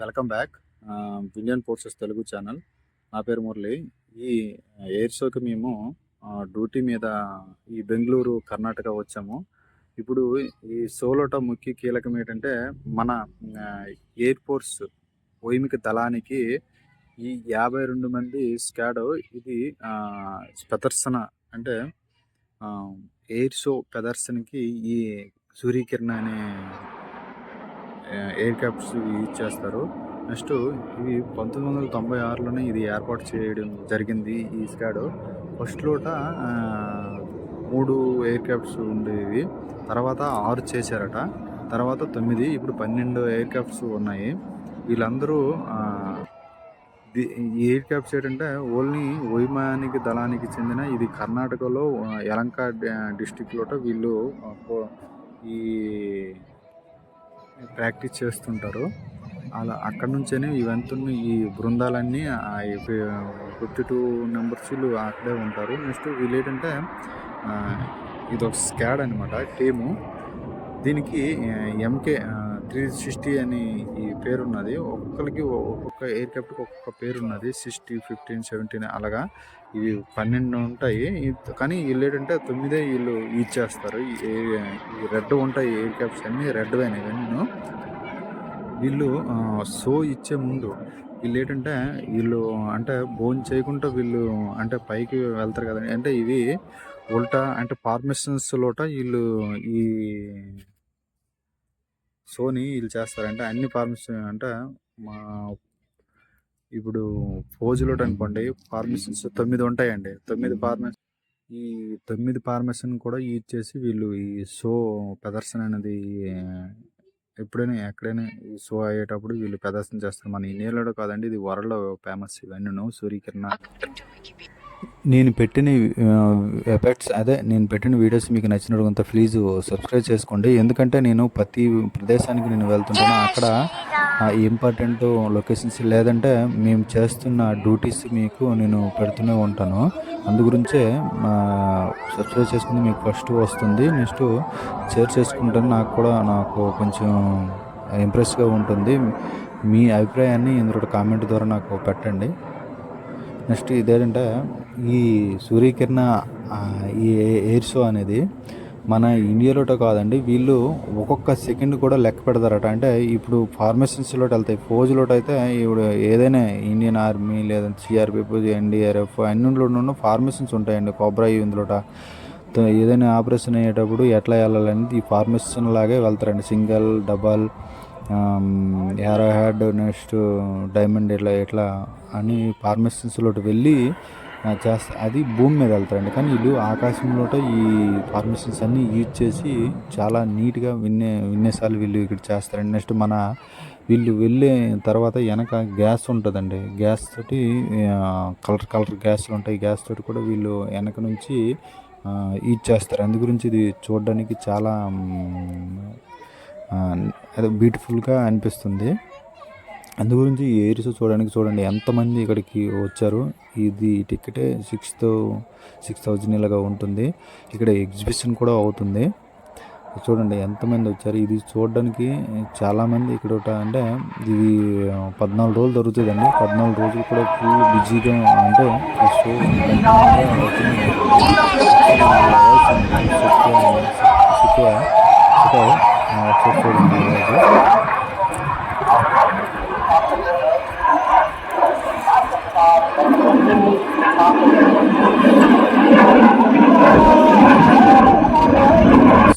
Welcome back Indian forces Telugu channel నా పేరు మురళి. ఈ uh, ఎయిర్ షోకి మేము uh, డ్యూటీ మీద ఈ బెంగళూరు కర్ణాటక వచ్చాము. ఇప్పుడు ఈ సోలోట ముఖ్య కీలకం ఏంటంటే మన ఎయిర్ ఫోర్స్ వైమిక దళానికి ఈ యాభై రెండు మంది స్కాడో ఇది uh, ప్రదర్శన అంటే um, ఎయిర్ షో ప్రదర్శనకి ఈ సూర్యకిరణ అనే ఎయిర్ క్రాఫ్ట్స్ యూజ్ చేస్తారు నెక్స్ట్ ఇవి పంతొమ్మిది వందల తొంభై ఆరులోనే ఇది ఏర్పాటు చేయడం జరిగింది ఈ స్కాడ్. ఫస్ట్ లోట మూడు ఎయిర్ క్రాఫ్ట్స్ ఉండేవి. తర్వాత ఆరు చేశారట. తర్వాత తొమ్మిది ఇప్పుడు పన్నెండు ఎయిర్ క్రాఫ్ట్స్ ఉన్నాయి. వీళ్ళందరూ ఈ ఎయిర్ క్రాఫ్ట్స్ ఏంటంటే ఓన్లీ వైమానిక దళానికి చెందిన ఇది కర్ణాటకలో యలంక డిస్టిక్లోట వీళ్ళు ఈ ప్రాక్టీస్ చేస్తుంటారు. అలా అక్కడ నుంచేనే ఇవంతున్న ఈ బృందాలన్నీ ఫిఫ్టీ టూ మెంబర్స్ వీళ్ళు అక్కడే ఉంటారు. నెక్స్ట్ వీళ్ళు ఏంటంటే ఇది ఒక స్కాడ్ అనమాట టీము. దీనికి ఎంకే త్రీ సిక్స్టీ అని ఈ పేరు ఉన్నది ఒక్కొక్కరికి ఒక్కొక్క ఎయిర్క్రాఫ్ట్కి ఒక్కొక్క పేరు ఉన్నది సిక్స్టీ ఫిఫ్టీన్ సెవెంటీన్ అలాగా ఇవి పన్నెండు ఉంటాయి. కానీ వీళ్ళు ఏంటంటే తొమ్మిదే వీళ్ళు యూజ్ చేస్తారు. ఈ రెడ్ ఉంటాయి ఎయిర్క్రాఫ్ట్స్ అన్నీ రెడ్ అయినాయి ఇవన్నీ వీళ్ళు సో ఇచ్చే ముందు వీళ్ళు ఏంటంటే వీళ్ళు అంటే బోన్ చేయకుండా వీళ్ళు అంటే పైకి వెళ్తారు కదండి. అంటే ఇవి ఉల్టా అంటే ఫార్మేషన్స్ లోట వీళ్ళు ఈ షోని వీళ్ళు చేస్తారు అంటే అన్ని ఫార్మేషన్ అంటే మా ఇప్పుడు ఫోజులోట్ అనుకోండి ఫార్మేషన్స్ తొమ్మిది ఉంటాయండి. తొమ్మిది ఫార్మేషన్ ఈ తొమ్మిది ఫార్మేషన్ కూడా యూజ్ చేసి వీళ్ళు ఈ షో ప్రదర్శన అనేది ఎప్పుడైనా ఎక్కడైనా ఈ షో అయ్యేటప్పుడు వీళ్ళు ప్రదర్శన చేస్తారు. మన ఇండియాలో కాదండి ఇది వరల్డ్ ఫేమస్ ఇవన్నీ సూర్యకిరణ. నేను పెట్టిన ఎఫెక్ట్స్ అదే నేను పెట్టిన వీడియోస్ మీకు నచ్చినట్టుగా ప్లీజ్ సబ్స్క్రైబ్ చేసుకోండి. ఎందుకంటే నేను ప్రతి ప్రదేశానికి నేను వెళ్తుంటాను. అక్కడ ఇంపార్టెంట్ లొకేషన్స్ లేదంటే మేము చేస్తున్న డ్యూటీస్ మీకు నేను పెడుతూనే ఉంటాను. అందు గురించే సబ్స్క్రైబ్ చేసుకుంటే మీకు ఫస్ట్ వస్తుంది. నెక్స్ట్ షేర్ చేసుకుంటే నాకు కూడా నాకు కొంచెం ఇంప్రెస్గా ఉంటుంది. మీ అభిప్రాయాన్ని ఇందులో కామెంట్ ద్వారా నాకు పెట్టండి. నెక్స్ట్ ఇదేంటంటే ఈ సూర్యకిరణ ఈ ఎయిర్ షో అనేది మన ఇండియాలోట కాదండి వీళ్ళు ఒక్కొక్క సెకండ్ కూడా లెక్క పెడతారట. అంటే ఇప్పుడు ఫార్మేషన్స్లో వెళ్తాయి ఫోజ్లోట అయితే ఇప్పుడు ఏదైనా ఇండియన్ ఆర్మీ లేదంటే సిఆర్పిఎఫ్ ఎన్డీఆర్ఎఫ్ అన్నింటిలో ఫార్మేషన్స్ ఉంటాయండి కోబ్రా ఇందులోట. ఏదైనా ఆపరేషన్ అయ్యేటప్పుడు ఎట్లా వెళ్ళాలనేది ఈ ఫార్మేషన్ లాగే వెళ్తారండి single double. Arrow head next diamond ఇట్లా ఇట్లా అని ఫార్మసీస్లోకి వెళ్ళి చేస్తా అది భూమి మీద వెళ్తారండి. కానీ వీళ్ళు ఆకాశంలో ఈ ఫార్మేషన్స్ అన్నీ యూజ్ చేసి చాలా నీట్గా విన్నే విన్నేసార్లు వీళ్ళు ఇక్కడ చేస్తారండి. నెక్స్ట్ మన వీళ్ళు వెళ్ళే తర్వాత వెనక గ్యాస్ ఉంటుందండి. గ్యాస్ తోటి కలర్ కలర్ గ్యాస్లు ఉంటాయి. గ్యాస్ తోటి కూడా వీళ్ళు వెనక నుంచి యూజ్ చేస్తారు. అందు గురించి ఇది చూడడానికి చాలా మ్, అదే బ్యూటిఫుల్గా అనిపిస్తుంది. అందు గురించి ఏరిస్ చూడడానికి చూడండి ఎంతమంది ఇక్కడికి వచ్చారు. ఇది టికెటే సిక్స్ సిక్స్ థౌజండ్ ఇలాగా ఉంటుంది. ఇక్కడ ఎగ్జిబిషన్ కూడా అవుతుంది. చూడండి ఎంతమంది వచ్చారు. ఇది చూడడానికి చాలామంది ఇక్కడ అంటే ఇది పద్నాలుగు రోజులు దొరుకుతుందండి. పద్నాలుగు రోజులు కూడా ఫుల్ బిజీగా అంటే ఈ షో Thank you.